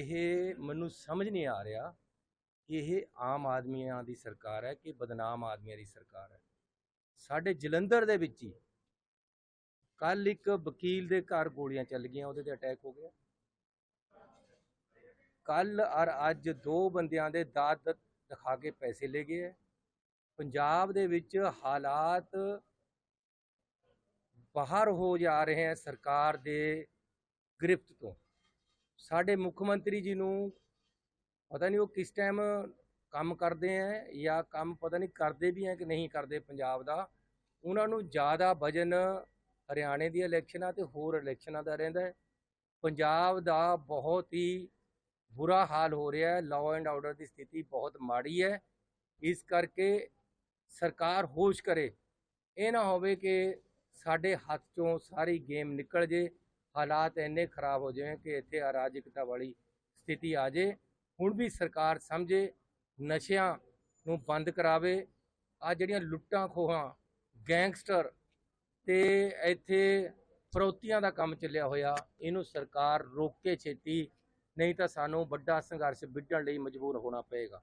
ਇਹ ਮੈਨੂੰ ਸਮਝ ਨਹੀਂ ਆ ਰਿਹਾ ਕਿ ਇਹ ਆਮ ਆਦਮੀਆਂ ਦੀ ਸਰਕਾਰ ਹੈ ਕਿ ਬਦਨਾਮ ਆਦਮੀਆਂ ਦੀ ਸਰਕਾਰ ਹੈ। ਸਾਡੇ ਜਲੰਧਰ ਦੇ ਵਿੱਚ ਹੀ ਕੱਲ ਇੱਕ ਵਕੀਲ ਦੇ ਘਰ ਗੋਲੀਆਂ ਚੱਲ ਗਈਆਂ, ਉਹਦੇ ਤੇ ਅਟੈਕ ਹੋ ਗਿਆ। ਕੱਲ ਔਰ ਅੱਜ ਦੋ ਬੰਦਿਆਂ ਦੇ ਦਾਤ ਦਿਖਾ ਕੇ ਪੈਸੇ ਲੈ ਗਏ ਹੈ। ਪੰਜਾਬ ਦੇ ਵਿੱਚ ਹਾਲਾਤ ਬਾਹਰ ਹੋ ਜਾ ਰਹੇ ਹੈ ਸਰਕਾਰ ਦੇ ਗ੍ਰਿਫਤ ਤੋਂ। ਸਾਡੇ ਮੁੱਖ ਮੰਤਰੀ ਜੀ ਨੂੰ ਪਤਾ ਨਹੀਂ ਉਹ ਕਿਸ ਟਾਈਮ ਕੰਮ ਕਰਦੇ ਹੈ ਜਾਂ ਕੰਮ ਪਤਾ ਨਹੀਂ ਕਰਦੇ ਵੀ ਹੈ ਕਿ ਨਹੀਂ ਕਰਦੇ ਪੰਜਾਬ ਦਾ। ਉਹਨਾਂ ਨੂੰ ਜ਼ਿਆਦਾ ਵਜਨ ਹਰਿਆਣੇ ਦੀ ਇਲੈਕਸ਼ਨਾਂ ਤੇ ਹੋਰ ਇਲੈਕਸ਼ਨਾਂ ਦਾ ਰਹਿੰਦਾ ਹੈ ਪੰਜਾਬ ਦਾ ਬਹੁਤ ਹੀ ਬੁਰਾ ਹਾਲ ਹੋ ਰਿਹਾ ਹੈ ਲਾਅ ਐਂਡ ਆਰਡਰ ਦੀ ਸਥਿਤੀ ਬਹੁਤ ਮਾੜੀ ਹੈ ਇਸ ਕਰਕੇ ਸਰਕਾਰ ਹੋਸ਼ ਕਰੇ। ਇਹ ਨਾ ਹੋਵੇ ਕਿ ਸਾਡੇ ਹੱਥ ਚੋਂ ਸਾਰੀ ਗੇਮ ਨਿਕਲ ਜੇ। ਹਾਲਾਤ ਇੰਨੇ ਖਰਾਬ ਹੋ ਜਾਵੇ ਕਿ ਇੱਥੇ ਅਰਾਜਕਤਾ ਵਾਲੀ ਸਥਿਤੀ ਆ ਜੇ, ਹੁਣ ਵੀ ਸਰਕਾਰ ਸਮਝੇ ਨਸ਼ਿਆਂ ਨੂੰ ਬੰਦ ਕਰਾਵੇ। ਆ ਜਿਹੜੀਆਂ ਲੁੱਟਾਂ ਖੋਹਾਂ, ਗੈਂਗਸਟਰ ਤੇ ਇੱਥੇ ਫਰੋਤੀਆਂ ਦਾ ਕੰਮ ਚੱਲਿਆ ਹੋਇਆ, ਇਹਨੂੰ ਸਰਕਾਰ ਰੋਕ ਕੇ ਛੇਤੀ, ਨਹੀਂ ਤਾਂ ਸਾਨੂੰ ਵੱਡਾ ਸੰਘਰਸ਼ ਵਿੱਢਣ ਲਈ ਮਜਬੂਰ ਹੋਣਾ ਪਏਗਾ।